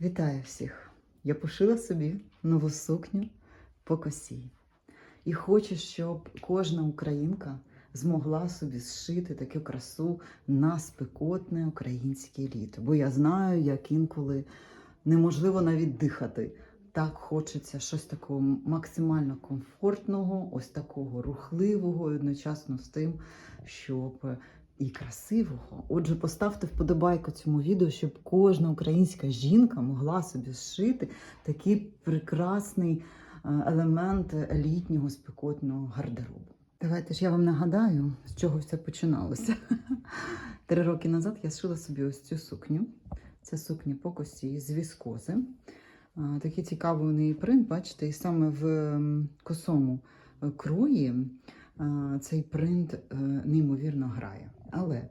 Вітаю всіх! Я пошила собі нову сукню по косі. І хочу, щоб кожна українка змогла собі зшити таку красу на спекотне українське літо. Бо я знаю, як інколи неможливо навіть дихати. Так хочеться щось такого максимально комфортного, ось такого рухливого, і одночасно з тим, щоб і красивого. Отже, поставте вподобайку цьому відео, щоб кожна українська жінка могла собі зшити такий прекрасний е, елемент літнього спекотного гардеробу. Давайте ж я вам нагадаю, з чого все починалося. Три роки назад я зшила собі ось цю сукню. Це сукня по косі з віскози. Такий цікавий у неї принт, бачите, і саме в косому е, крої цей принт е, неймовірно грає. Але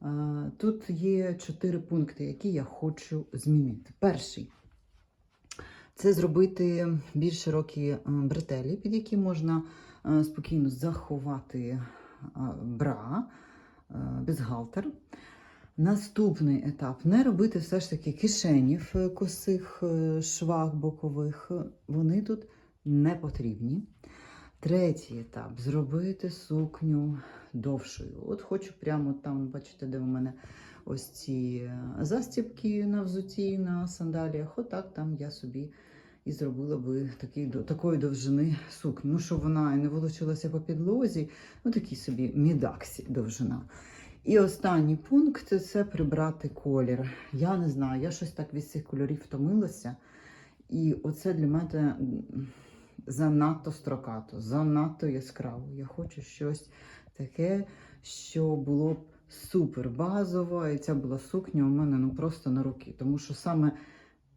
а, тут є чотири пункти, які я хочу змінити. Перший це зробити більш широкі е, бретелі, під які можна е, спокійно заховати е, бра, е, бюстгальтер. Наступний етап не робити все ж таки кишені в е, косих е, швах бокових. Вони тут не потрібні. Третій етап зробити сукню довшою. От хочу прямо там, бачите, де у мене ось ці е, застібки на взуті, на сандаліях. Отак там я собі і зробила би такий, такої довжини сукню. Ну, щоб вона і не волочилася по підлозі, ну такий собі мідаксі довжина. І останній пункт це прибрати колір. Я не знаю, я щось так від цих кольорів втомилася. І оце для мене занадто строкато, занадто яскраво. Я хочу щось таке, що було б супер базово, і ця була сукня у мене ну просто на руки. Тому що саме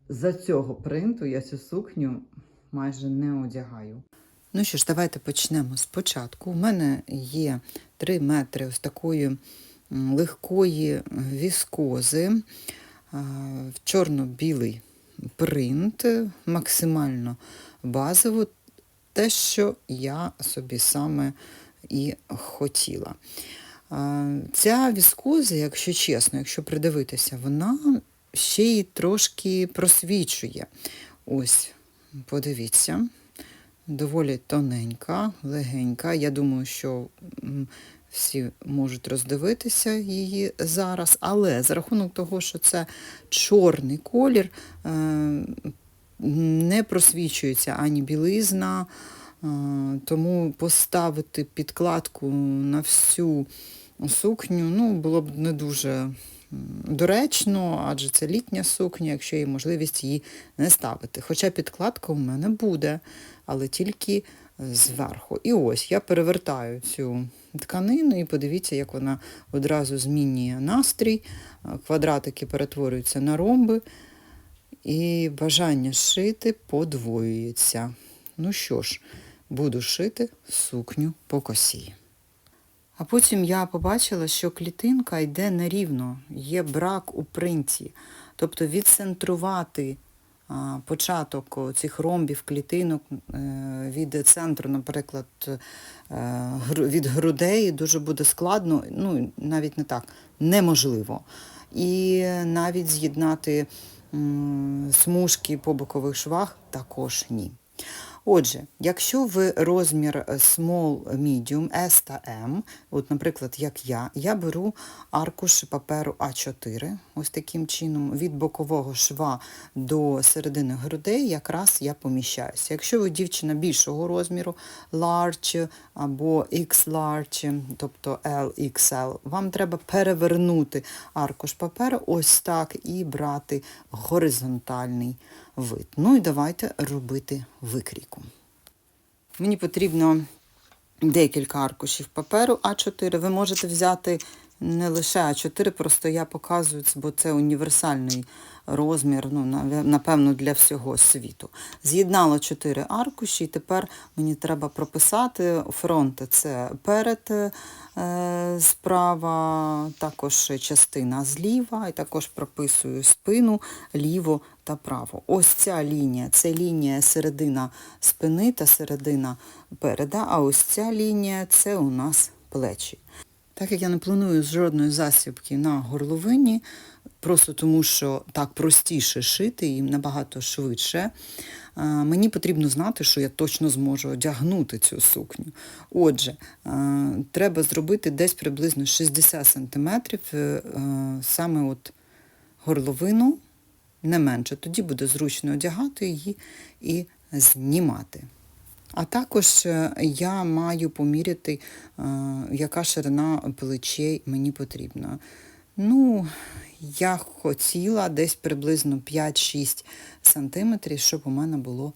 за цього принту я цю сукню майже не одягаю. Ну що ж, давайте почнемо спочатку. У мене є 3 метри ось такої легкої віскози, в чорно-білий принт, максимально базово, те, що я собі саме і хотіла. Ця віскоза, якщо чесно, якщо придивитися, вона ще й трошки просвічує. Ось, подивіться, доволі тоненька, легенька. Я думаю, що всі можуть роздивитися її зараз, але за рахунок того, що це чорний колір, е, не просвічується ані білизна, е, тому поставити підкладку на всю сукню ну, було б не дуже доречно, адже це літня сукня, якщо є можливість її не ставити. Хоча підкладка у мене буде, але тільки зверху. І ось я перевертаю цю тканину і подивіться, як вона одразу змінює настрій, квадратики перетворюються на ромби, і бажання шити подвоюється. Ну що ж, буду шити сукню по косі. А потім я побачила, що клітинка йде нерівно, є брак у принті. Тобто відцентрувати початок цих ромбів, клітинок е, від центру, наприклад, е, від грудей дуже буде складно, ну навіть не так, неможливо. І навіть з'єднати смужки по бокових швах також ні. Отже, якщо ви розмір е, small, medium, S та M, от, наприклад, як я, я беру аркуш паперу А4, ось таким чином, від бокового шва до середини грудей якраз я поміщаюся. Якщо ви дівчина більшого розміру, large або X-large, тобто LXL, вам треба перевернути аркуш паперу ось так і брати горизонтальний вид. Ну і давайте робити викрійку. Мені потрібно декілька аркушів паперу А4. Ви можете взяти не лише А4, просто я показую, бо це універсальний розмір, ну, напевно, для всього світу. З'єднала 4 аркуші, і тепер мені треба прописати фронт це перед е, справа, також частина зліва, і також прописую спину, ліво та право. Ось ця лінія, це лінія середина спини та середина переда, а ось ця лінія це у нас плечі. Так як я не планую жодної засібки на горловині, просто тому, що так простіше шити і набагато швидше. Мені потрібно знати, що я точно зможу одягнути цю сукню. Отже, треба зробити десь приблизно 60 см саме от горловину, не менше. Тоді буде зручно одягати її і знімати. А також е, я маю поміряти, е, яка ширина плечей мені потрібна. Ну, я хотіла десь приблизно 5-6 сантиметрів, щоб у мене було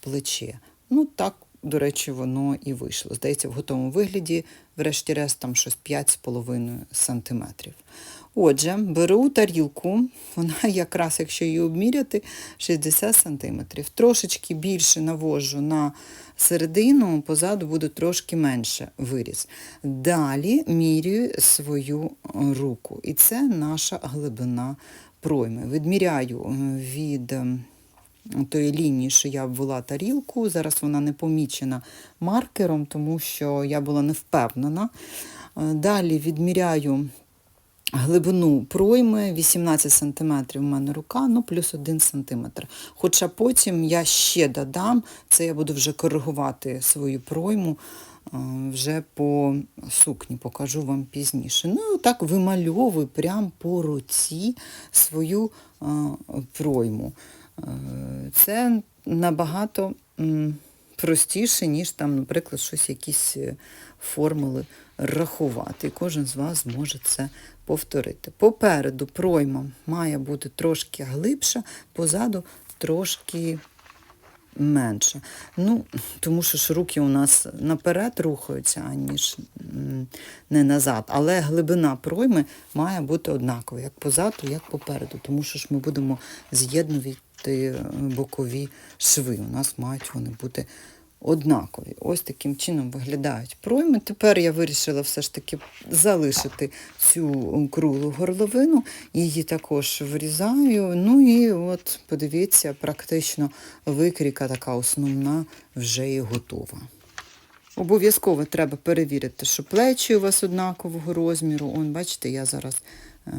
плече. Ну, так, до речі, воно і вийшло. Здається, в готовому вигляді, врешті-решт, там щось 5,5 сантиметрів. Отже, беру тарілку, вона якраз, якщо її обміряти, 60 сантиметрів. Трошечки більше навожу на середину, позаду буде трошки менше виріз. Далі мірюю свою руку. І це наша глибина пройми. Відміряю е, від тої лінії, що я обвела тарілку. Зараз вона не помічена маркером, тому що я була не впевнена. Е, Далі відміряю глибину пройми 18 см в мене рука, ну плюс 1 см. Хоча потім я ще додам, це я буду вже коригувати свою пройму е, вже по сукні, покажу вам пізніше. Ну і так вимальовую прямо по руці свою е, пройму. Е, Це набагато простіше, ніж там, наприклад, щось якісь е, формули рахувати. І кожен з вас може це повторити. Попереду пройма має бути трошки глибша, позаду трошки менше. Ну, тому що ж руки у нас наперед рухаються, аніж не назад. Але глибина пройми має бути однакова, як позаду, як попереду. Тому що ж ми будемо з'єднувати е, бокові шви. У нас мають вони бути однакові. Ось таким чином виглядають пройми. Тепер я вирішила все ж таки залишити цю круглу горловину, її також вирізаю. Ну і от подивіться, практично викрійка така основна вже і готова. Обов'язково треба перевірити, що плечі у вас однакового розміру. Он, бачите, я зараз е,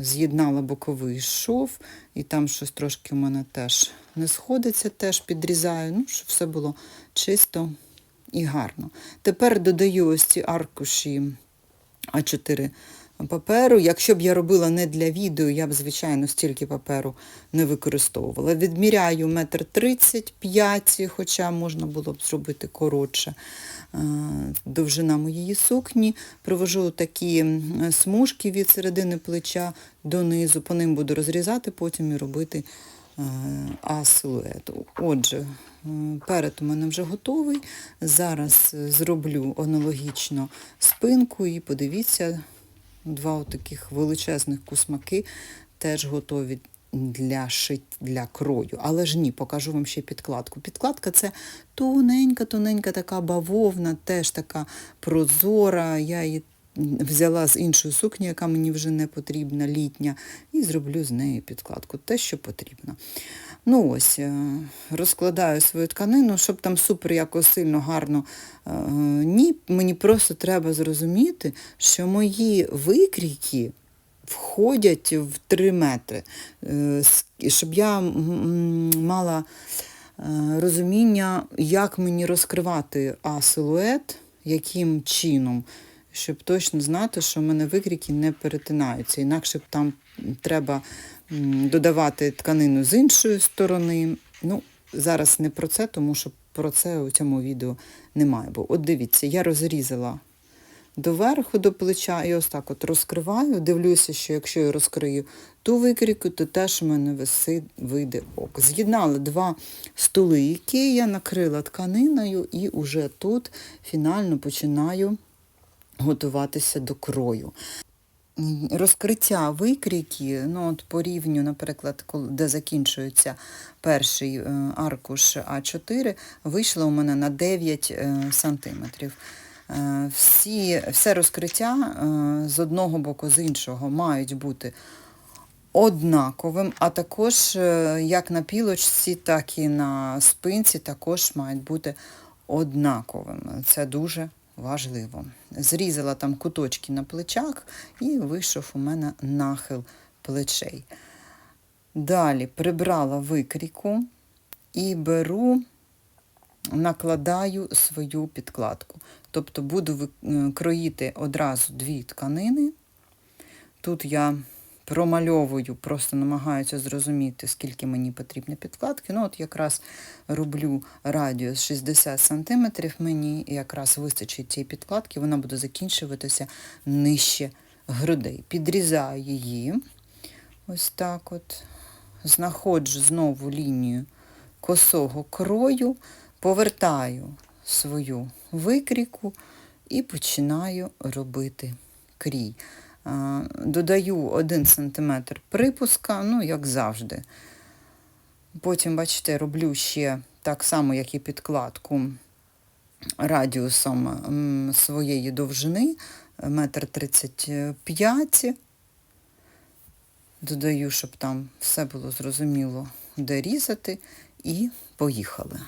з'єднала боковий шов, і там щось трошки у мене теж не сходиться, теж підрізаю, ну, щоб все було чисто і гарно. Тепер додаю ось ці аркуші А4 паперу. Якщо б я робила не для відео, я б, звичайно, стільки паперу не використовувала. Відміряю метр тридцять п'ять, хоча можна було б зробити коротше е, довжина моєї сукні. Провожу такі смужки від середини плеча донизу, по ним буду розрізати потім і робити е, а-силует. Отже, е, перед у мене вже готовий. Зараз е, зроблю аналогічно спинку і подивіться, два таких величезних кусмаки теж готові для шит, для крою. Але ж ні, покажу вам ще підкладку. Підкладка це тоненька-тоненька така бавовна, теж така прозора. Я її взяла з іншої сукні, яка мені вже не потрібна, літня, і зроблю з нею підкладку. Те, що потрібно. Ну ось, е, розкладаю свою тканину, щоб там супер якось сильно гарно. е, Ні, мені просто треба зрозуміти, що мої викрійки входять в 3 метри. Е, Щоб я мала розуміння, як мені розкривати а-силует, яким чином, щоб точно знати, що в мене викрійки не перетинаються. Інакше б там треба додавати тканину з іншої сторони. Ну, зараз не про це, тому що про це у цьому відео немає. Бо от дивіться, я розрізала доверху до плеча і ось так от розкриваю. Дивлюся, що якщо я розкрию ту викрійку, то теж у мене виси, вийде око. З'єднала два столи, які я накрила тканиною, і уже тут фінально починаю готуватися до крою. Розкриття викрійки, ну от по рівню, наприклад, де закінчується перший е, аркуш А4, вийшло у мене на 9 е, сантиметрів. Е, Всі, все розкриття з одного боку, з іншого мають бути однаковим, а також як на пілочці, так і на спинці також мають бути однаковими. Це дуже важливо. Зрізала там куточки на плечах і вийшов у мене нахил плечей. Далі прибрала викріку і беру, накладаю свою підкладку. Тобто буду е, кроїти одразу дві тканини. Тут я промальовую, просто намагаюся зрозуміти, скільки мені потрібно підкладки. Ну, от якраз роблю радіус 60 см, мені якраз вистачить цієї підкладки, вона буде закінчуватися нижче грудей. Підрізаю її. Ось так от. Знаходжу знову лінію косого крою, повертаю свою викріку і починаю робити крій. А, Додаю 1 см припуска, ну, як завжди. Потім, бачите, роблю ще так само, як і підкладку радіусом своєї довжини, метр тридцять п'ять. Додаю, щоб там все було зрозуміло, де різати, і поїхали.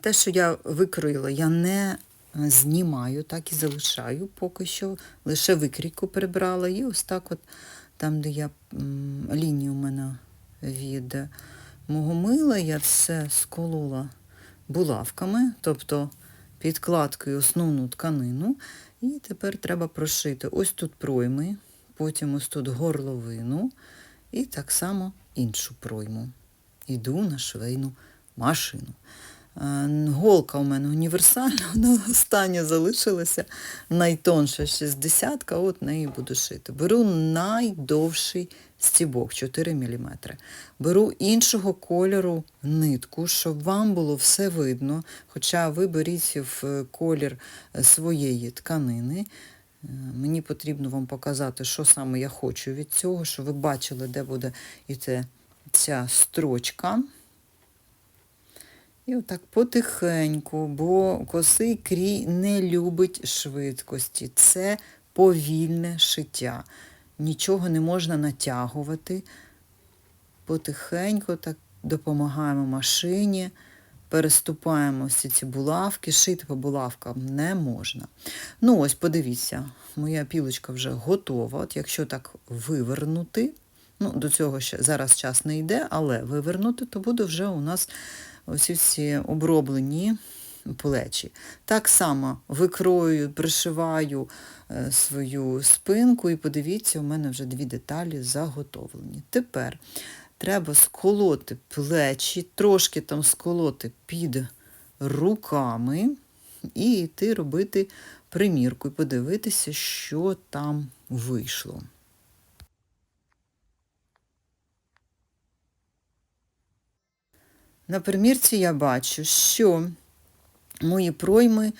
Те, що я викроїла, я не е, знімаю, так і залишаю поки що. Лише викрійку прибрала. І ось так от, там, де я лінію у мене від мого мила, я все сколола булавками, тобто підкладкою основну тканину. І тепер треба прошити ось тут пройми, потім ось тут горловину і так само іншу пройму. Іду на швейну машину. Е, Голка у мене універсальна, вона остання залишилася, найтонша 60 от неї буду шити. Беру найдовший стібок 4 мм. Беру іншого кольору нитку, щоб вам було все видно, хоча ви беріть в колір своєї тканини. Е, Мені потрібно вам показати, що саме я хочу від цього, щоб ви бачили, де буде іти ця строчка. І отак потихеньку, бо косий крій не любить швидкості. Це повільне шиття. Нічого не можна натягувати. Потихеньку так допомагаємо машині, переступаємо всі ці булавки, шити по булавкам не можна. Ну ось, подивіться, моя пілочка вже готова. От якщо так вивернути, ну до цього ще зараз час не йде, але вивернути, то буде вже у нас ось ці оброблені плечі. Так само викрою, пришиваю е, свою спинку, і подивіться, у мене вже дві деталі заготовлені. Тепер треба сколоти плечі, трошки там сколоти під руками і йти робити примірку і подивитися, що там вийшло. На примірці я бачу, що мої пройми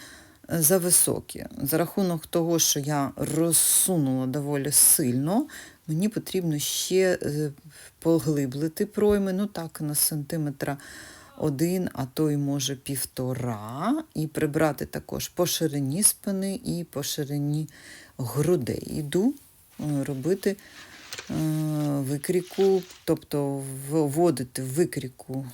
е, зависокі. За рахунок того, що я розсунула доволі сильно, мені потрібно ще е, поглиблити пройми, ну так, на сантиметра один, а то й може півтора, і прибрати також по ширині спини і по ширині грудей. Іду е, робити викріку, тобто вводити в викріку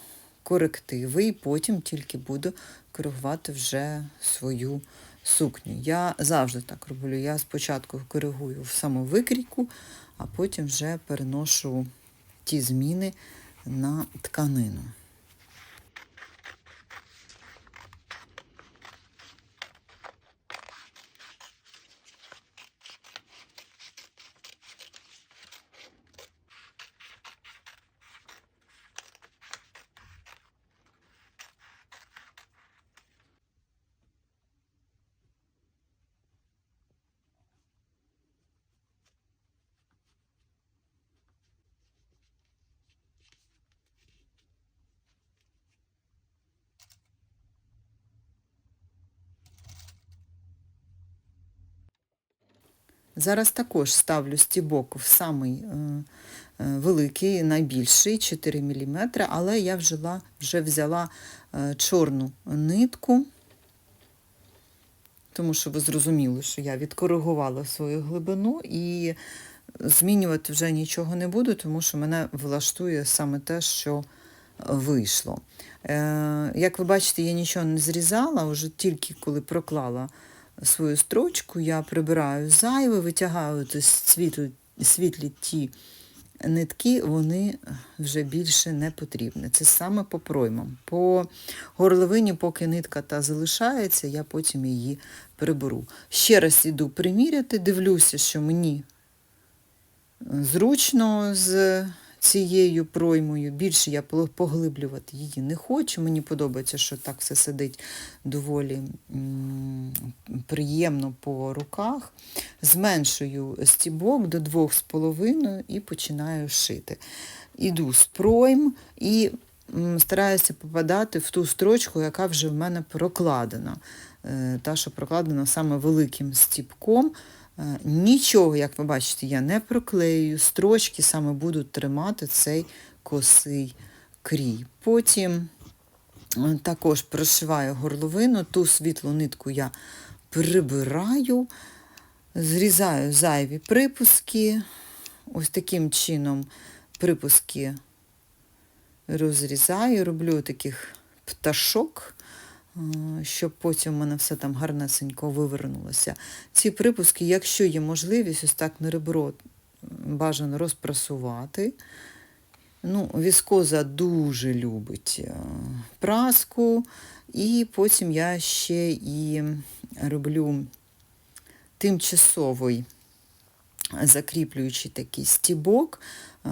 корективи, і потім тільки буду коригувати вже свою сукню. Я завжди так роблю. Я спочатку коригую в самовикрійку, а потім вже переношу ті зміни на тканину. Зараз також ставлю стібок в самий е, е, великий, найбільший 4 мм, але я вжила, вже взяла е, чорну нитку, тому що ви зрозуміли, що я відкоригувала свою глибину і змінювати вже нічого не буду, тому що мене влаштує саме те, що вийшло. Як ви бачите, я нічого не зрізала, вже тільки коли проклала свою строчку, я прибираю зайве, витягаю світлі, світлі ті нитки, вони вже більше не потрібні. Це саме по проймам. По горловині, поки нитка та залишається, я потім її приберу. Ще раз іду приміряти, дивлюся, що мені зручно з цією проймою. Більше я поглиблювати її не хочу. Мені подобається, що так все сидить доволі приємно по руках. Зменшую стібок до 2,5 і починаю шити. Іду з пройм і стараюся попадати в ту строчку, яка вже в мене прокладена. Е, Та, що прокладена саме великим стіпком. Е, Нічого, як ви бачите, я не проклею, строчки саме будуть тримати цей косий крій. Потім е, також прошиваю горловину, ту світлу нитку я прибираю, зрізаю зайві припуски. Ось таким чином припуски розрізаю, роблю таких пташок, щоб потім в мене все там гарнесенько вивернулося. Ці припуски, якщо є можливість, ось так на ребро бажано розпрасувати. Ну, віскоза дуже любить е, праску, і потім я ще і роблю тимчасовий закріплюючий такий стібок, е,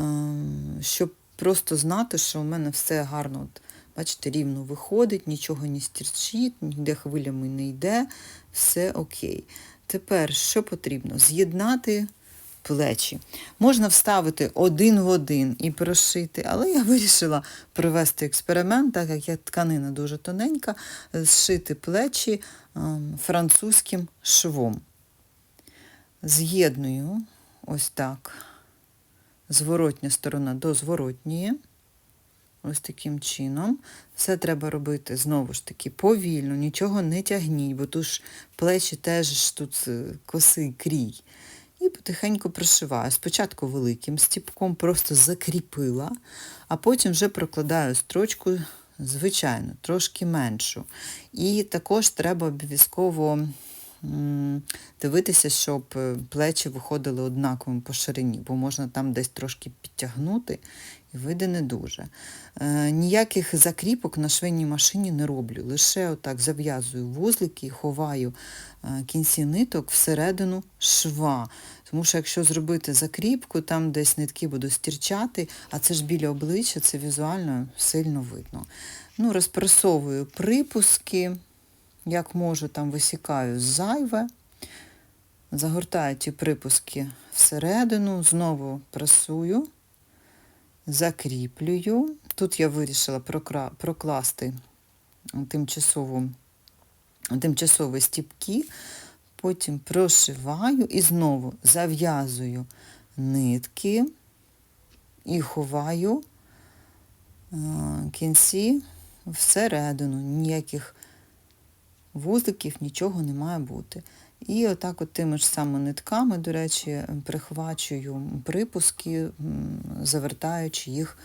щоб просто знати, що у мене все гарно, от, бачите, рівно виходить, нічого не стірчить, ніде хвилями не йде, все окей. Тепер що потрібно? З'єднати плечі. Можна вставити один в один і прошити, але я вирішила провести експеримент, так як я тканина дуже тоненька, зшити плечі ем, французьким швом. З'єдную ось так зворотня сторона до зворотньої. Ось таким чином. Все треба робити знову ж таки повільно, нічого не тягніть, бо тут ж плечі теж тут е, косий крій. І потихеньку прошиваю. Спочатку великим стіпком просто закріпила, а потім вже прокладаю строчку, звичайно, трошки меншу. І також треба обов'язково дивитися, щоб е, плечі виходили однаковим по ширині, бо можна там десь трошки підтягнути і вийде не дуже. Е, ніяких закріпок на швейній машині не роблю. Лише отак зав'язую вузлики і ховаю е, кінці ниток всередину шва. Тому що якщо зробити закріпку, там десь нитки будуть стірчати, а це ж біля обличчя, це візуально сильно видно. Ну, розпресовую припуски, як можу, там висікаю зайве. Загортаю ті припуски всередину, знову пресую, закріплюю. Тут я вирішила прокласти тимчасову, тимчасові стіпки, потім прошиваю і знову зав'язую нитки і ховаю е, кінці всередину. Ніяких вузликів, нічого не має бути. І отак от тими ж саме нитками, до речі, прихвачую припуски, завертаючи їх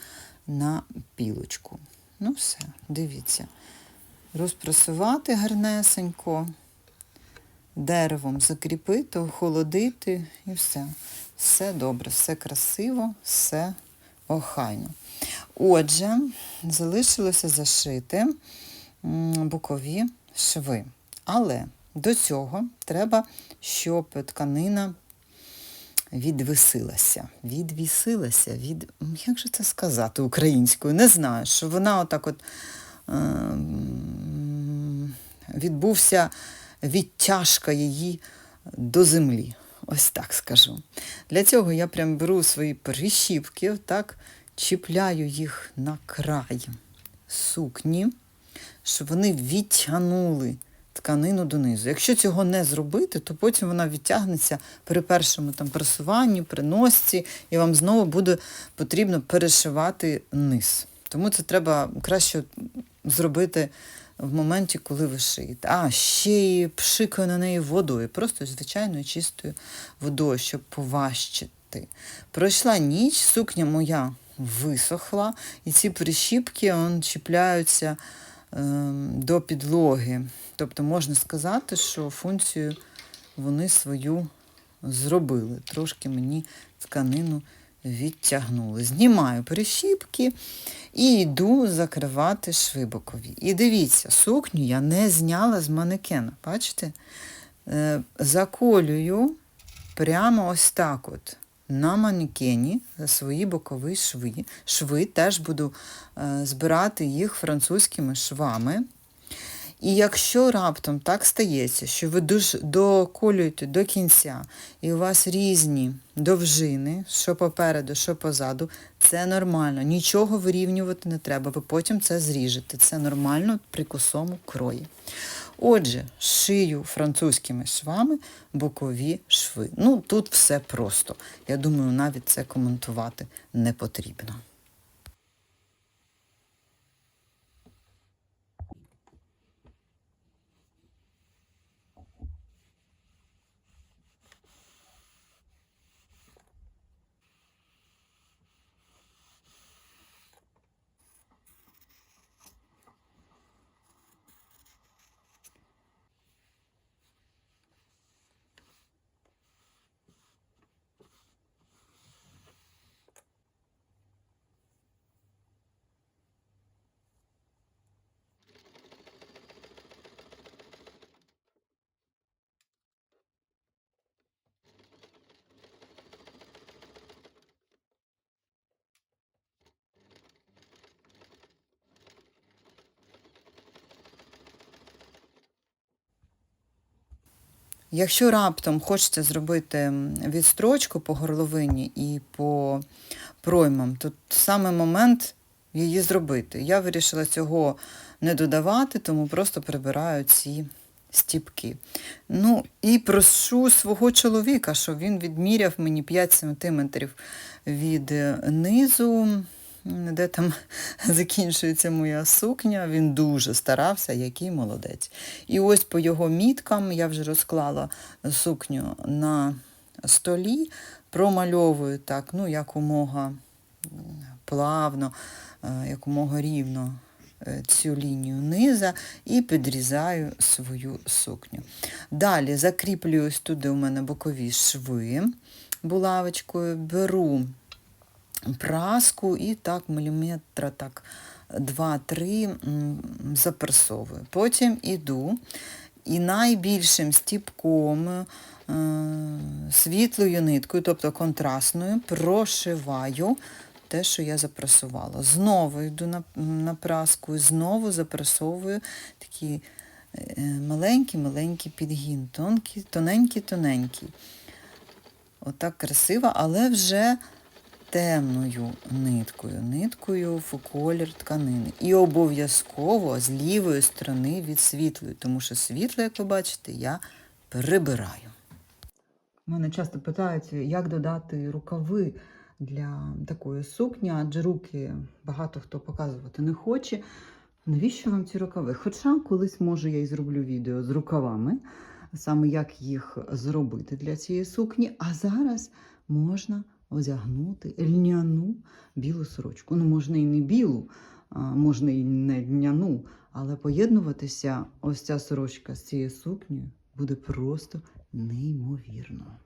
на пілочку. Ну все, дивіться. Розпресувати гарнесенько, деревом закріпити, охолодити і все. Все добре, все красиво, все охайно. Отже, залишилося зашити бокові шви. Але до цього треба, щоб тканина відвисилася. Відвісилася, від... як же це сказати українською? Не знаю, що вона отак от ем, відбувся відтяжка її до землі. Ось так скажу. Для цього я прям беру свої прищіпки, так, чіпляю їх на край сукні, щоб вони відтягнули тканину донизу. Якщо цього не зробити, то потім вона відтягнеться при першому там просуванні, при носці, і вам знову буде потрібно перешивати низ. Тому це треба краще зробити в моменті, коли ви шиєте. А, ще й пшикаю на неї водою, просто звичайною чистою водою, щоб поважчити. Пройшла ніч, сукня моя висохла, і ці прищіпки он, чіпляються до підлоги. Тобто можна сказати, що функцію вони свою зробили. Трошки мені тканину відтягнули. Знімаю прищіпки і йду закривати шви бокові. І дивіться, сукню я не зняла з манекена. Бачите? Е, заколюю прямо ось так от. На манекені свої бокові шви. Шви теж буду е, збирати їх французькими швами. І якщо раптом так стається, що ви доколюєте до кінця, і у вас різні довжини, що попереду, що позаду, це нормально. Нічого вирівнювати не треба, ви потім це зріжете. Це нормально при косому крої. Отже, шию французькими швами бокові шви. Ну, тут все просто. Я думаю, навіть це коментувати не потрібно. Якщо раптом хочете зробити відстрочку по горловині і по проймам, то саме момент її зробити. Я вирішила цього не додавати, тому просто прибираю ці стіпки. Ну і прошу свого чоловіка, щоб він відміряв мені 5 см від е, низу, де там закінчується моя сукня. Він дуже старався, який молодець. І ось по його міткам я вже розклала сукню на столі, промальовую так, ну, якомога плавно, е, якомога рівно е, цю лінію низа і підрізаю свою сукню. Далі закріплюю туди у мене бокові шви булавочкою, беру праску і так міліметра так 2-3 запресовую. Потім іду і найбільшим стіпком е, світлою ниткою, тобто контрастною, прошиваю те, що я запресувала. Знову йду на, на праску, і знову запресовую такі е, маленький-маленький підгін, тонкий, тоненький-тоненький. Отак красиво, але вже темною ниткою, ниткою в колір тканини. І обов'язково з лівої сторони від світлої, тому що світло, як ви бачите, я прибираю. Мене часто питають, як додати рукави для такої сукні, адже руки багато хто показувати не хоче. Навіщо вам ці рукави? Хоча колись, може, я і зроблю відео з рукавами, саме як їх зробити для цієї сукні, а зараз можна одягнути льняну білу сорочку. Ну, можна і не білу, можна і не льняну, але поєднуватися ось ця сорочка з цією сукнею буде просто неймовірно.